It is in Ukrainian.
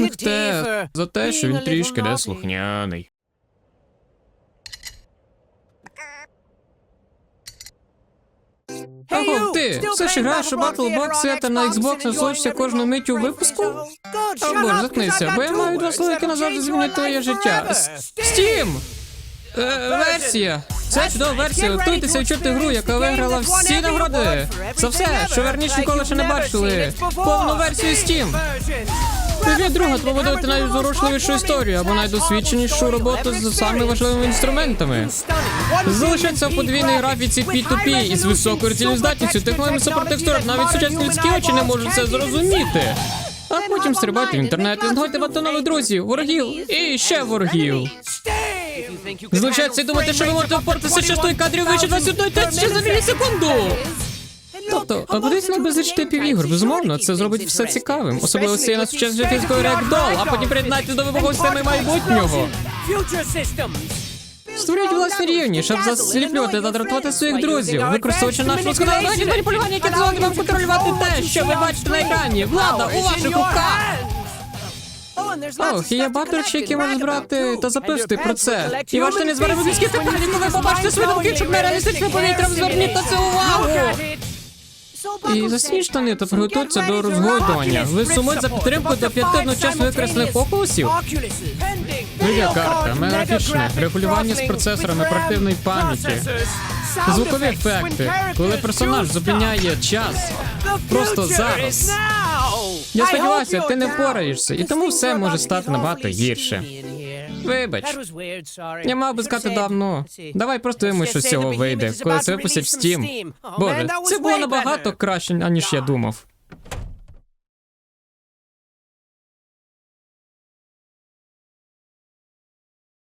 Рейтинг за те, що він трішки неслухняний. Аго, ти все ж граєш у Battle Box Theater на Xbox, насолоджуєшся кожною миттю випуску? О боже, заткнися, бо я маю два слова, які назавжди змінять твоє життя. Стім! Е, версія. Це чудова версія. Готуйтеся відчути гру, яка виграла всі нагороди. За все, що верніше ніколи ще не бачили. Повну версію Steam. Привіт, друга, треба видати найзворушливішу історію або найдосвідченішу роботу з самими важливими інструментами. Залишається в подвійній графіці P2P із високою роздільною здатністю, технологіями супертекстурок, навіть сучасні людські очі не можуть це зрозуміти. А потім стрибайте в інтернет і багато нових друзів, ворогів і ще ворогів. Злучаться і думати, що ви можете впоратися частою кадрів вище 21 тисячі за мілісекунду. Тобто, а подивіться на безліч типів ігор. Безумовно, це зробить все цікавим. Особливо це на сучасної фізикою Ragdoll, а потім приєднайте до вибухової системи майбутнього. Створюють власні рівні, щоб засліплювати та дратувати своїх друзів, використовуючи наш досконалий маніпулювання, який дозволить вам контролювати те, що ви бачите на екрані. Влада у ваших руках! Ох, і є багато речей, які можна збирати та записувати про це. І ваш не збере вибільські питання, коли побачите свої думки, щоб нереалістичним повітрям зверніть на це увагу. І засніть штани та приготуйтеся до розгойдування. Ви сумують за підтримку до п'яти одночасно використаних окулусів? Відеокарта, мегаграфічне, регулювання з процесорами оперативної пам'яті, звукові ефекти, коли персонаж зупиняє час. Просто зараз. Я сподіваюся, ти не впораєшся, і тому все може стати набагато гірше. Вибач, я мав би сказати давно. Давай просто йому що з цього вийде, коли це випустять в Steam. Боже, це було набагато краще, аніж я думав.